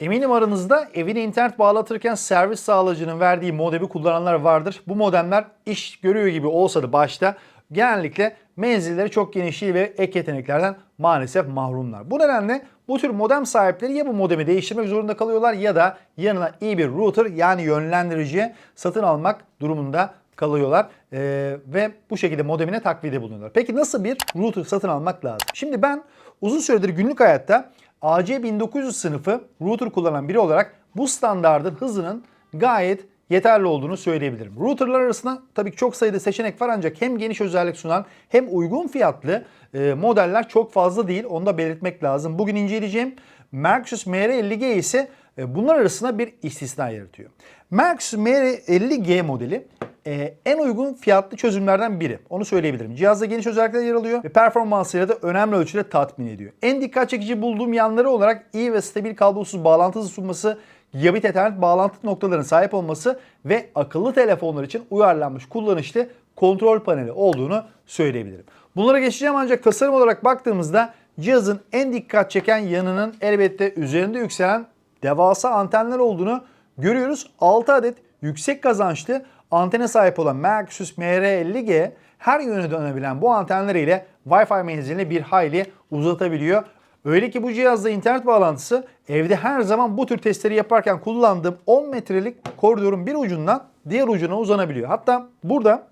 Eminim aranızda evine internet bağlatırken servis sağlayıcının verdiği modemi kullananlar vardır. Bu modemler iş görüyor gibi olsa da başta genellikle menzilleri çok geniş değil ve ek yeteneklerden maalesef mahrumlar. Bu nedenle bu tür modem sahipleri ya bu modemi değiştirmek zorunda kalıyorlar ya da yanına iyi bir router yani yönlendirici satın almak durumunda kalıyorlar Ee, ve bu şekilde modemine takvide bulunuyorlar. Peki nasıl bir router satın almak lazım? Şimdi ben uzun süredir günlük hayatta AC1900 sınıfı router kullanan biri olarak bu standardın hızının gayet yeterli olduğunu söyleyebilirim. Routerlar arasında tabii ki çok sayıda seçenek var ancak hem geniş özellik sunan hem uygun fiyatlı e, modeller çok fazla değil. Onu da belirtmek lazım. Bugün inceleyeceğim Mercus MR50G ise e, bunlar arasında bir istisna yaratıyor. Mercus MR50G modeli e, en uygun fiyatlı çözümlerden biri. Onu söyleyebilirim. Cihazda geniş özellikler yer alıyor ve performansıyla da önemli ölçüde tatmin ediyor. En dikkat çekici bulduğum yanları olarak iyi ve stabil kablosuz bağlantı sunması, gigabit ethernet bağlantı noktalarına sahip olması ve akıllı telefonlar için uyarlanmış kullanışlı kontrol paneli olduğunu söyleyebilirim. Bunlara geçeceğim ancak tasarım olarak baktığımızda cihazın en dikkat çeken yanının elbette üzerinde yükselen devasa antenler olduğunu görüyoruz. 6 adet yüksek kazançlı antene sahip olan Maxus MR50G her yöne dönebilen bu antenleriyle Wi-Fi menzilini bir hayli uzatabiliyor. Öyle ki bu cihazda internet bağlantısı evde her zaman bu tür testleri yaparken kullandığım 10 metrelik koridorun bir ucundan diğer ucuna uzanabiliyor. Hatta burada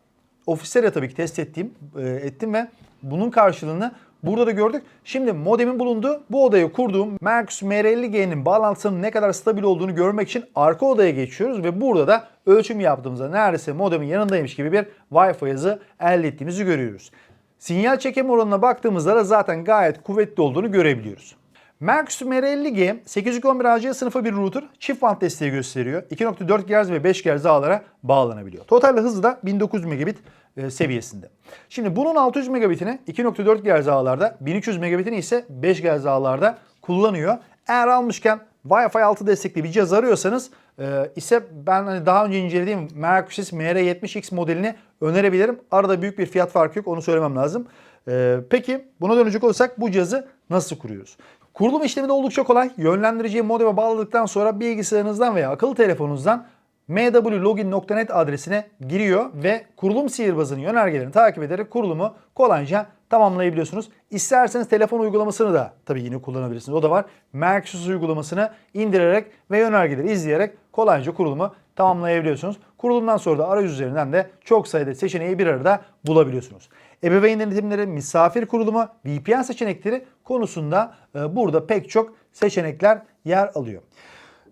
ofisleri tabii ki test ettiğim, e, ettim ve bunun karşılığını burada da gördük. Şimdi modemin bulunduğu bu odaya kurduğum Mercus MR50G'nin bağlantısının ne kadar stabil olduğunu görmek için arka odaya geçiyoruz ve burada da ölçüm yaptığımızda neredeyse modemin yanındaymış gibi bir Wi-Fi hızı elde ettiğimizi görüyoruz. Sinyal çekim oranına baktığımızda da zaten gayet kuvvetli olduğunu görebiliyoruz. Mercus MR50G 811 AC sınıfı bir router çift band desteği gösteriyor. 2.4 GHz ve 5 GHz ağlara bağlanabiliyor. Total hızı da 1900 megabit e, seviyesinde. Şimdi bunun 600 megabitini 2.4 GHz ağlarda, 1300 megabitini ise 5 GHz ağlarda kullanıyor. Eğer almışken Wi-Fi 6 destekli bir cihaz arıyorsanız e, ise ben hani daha önce incelediğim Mercus MR70X modelini önerebilirim. Arada büyük bir fiyat farkı yok onu söylemem lazım. E, peki buna dönecek olursak bu cihazı nasıl kuruyoruz? Kurulum işlemi de oldukça kolay. Yönlendiriciyi modeme bağladıktan sonra bilgisayarınızdan veya akıllı telefonunuzdan mwlogin.net adresine giriyor ve kurulum sihirbazının yönergelerini takip ederek kurulumu kolayca tamamlayabiliyorsunuz. İsterseniz telefon uygulamasını da tabii yine kullanabilirsiniz. O da var. Mercus uygulamasını indirerek ve yönergeleri izleyerek kolayca kurulumu tamamlayabiliyorsunuz. Kurulumdan sonra da arayüz üzerinden de çok sayıda seçeneği bir arada bulabiliyorsunuz. Ebeveyn denetimleri, misafir kurulumu, VPN seçenekleri konusunda e, burada pek çok seçenekler yer alıyor.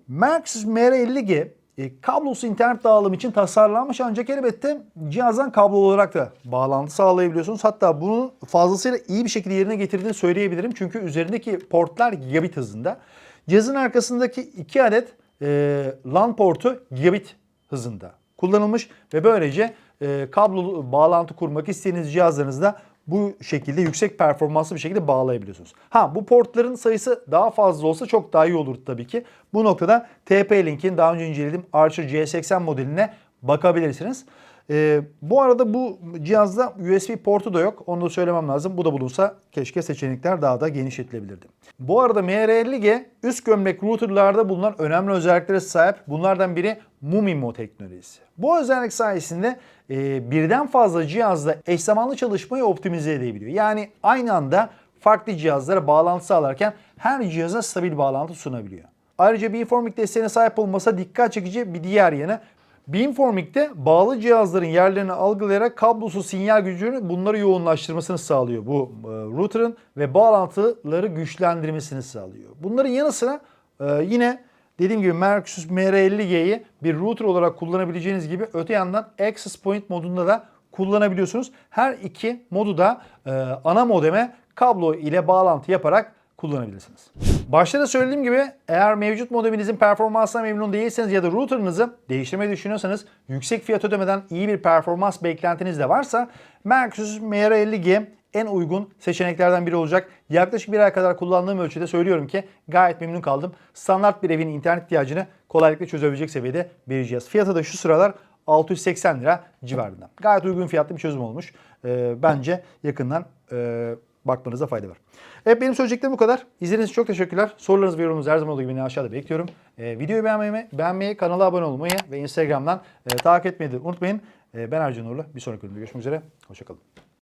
Mercus MR50G e, kablosuz internet dağılımı için tasarlanmış ancak elbette cihazdan kablo olarak da bağlantı sağlayabiliyorsunuz. Hatta bunu fazlasıyla iyi bir şekilde yerine getirdiğini söyleyebilirim. Çünkü üzerindeki portlar gigabit hızında. Cihazın arkasındaki iki adet e, LAN portu gigabit hızında kullanılmış ve böylece e, kablo bağlantı kurmak istediğiniz cihazlarınızda bu şekilde yüksek performanslı bir şekilde bağlayabiliyorsunuz. Ha bu portların sayısı daha fazla olsa çok daha iyi olur tabii ki. Bu noktada TP-Link'in daha önce incelediğim Archer C80 modeline bakabilirsiniz. Ee, bu arada bu cihazda USB portu da yok. Onu da söylemem lazım. Bu da bulunsa keşke seçenekler daha da genişletilebilirdi. Bu arada MR50G üst gömlek routerlarda bulunan önemli özelliklere sahip. Bunlardan biri Mumimo teknolojisi. Bu özellik sayesinde e, birden fazla cihazla eş zamanlı çalışmayı optimize edebiliyor. Yani aynı anda farklı cihazlara bağlantı sağlarken her cihaza stabil bağlantı sunabiliyor. Ayrıca Beamforming desteğine sahip olmasa dikkat çekici bir diğer yanı Beamforming'de bağlı cihazların yerlerini algılayarak kablosuz sinyal gücünü bunları yoğunlaştırmasını sağlıyor bu e, router'ın ve bağlantıları güçlendirmesini sağlıyor. Bunların yanı sıra e, yine dediğim gibi Mercus MR50G'yi bir router olarak kullanabileceğiniz gibi öte yandan Access Point modunda da kullanabiliyorsunuz. Her iki modu da e, ana modeme kablo ile bağlantı yaparak kullanabilirsiniz. Başta da söylediğim gibi eğer mevcut modeminizin performansına memnun değilseniz ya da router'ınızı değiştirmeyi düşünüyorsanız yüksek fiyat ödemeden iyi bir performans beklentiniz de varsa Mercus MR50G en uygun seçeneklerden biri olacak. Yaklaşık bir ay kadar kullandığım ölçüde söylüyorum ki gayet memnun kaldım. Standart bir evin internet ihtiyacını kolaylıkla çözebilecek seviyede bir cihaz. Fiyatı da şu sıralar 680 lira civarında. Gayet uygun fiyatlı bir çözüm olmuş. Ee, bence yakından e, bakmanıza fayda var. Evet benim söyleyeceklerim bu kadar. İzlediğiniz için çok teşekkürler. Sorularınız ve yorumunuzu her zaman olduğu gibi yine aşağıda bekliyorum. Ee, videoyu beğenmeyi, beğenmeyi, kanala abone olmayı ve Instagram'dan e, takip etmeyi de unutmayın. Ee, ben Ercan Uğurlu. Bir sonraki bölümde görüşmek üzere. Hoşçakalın.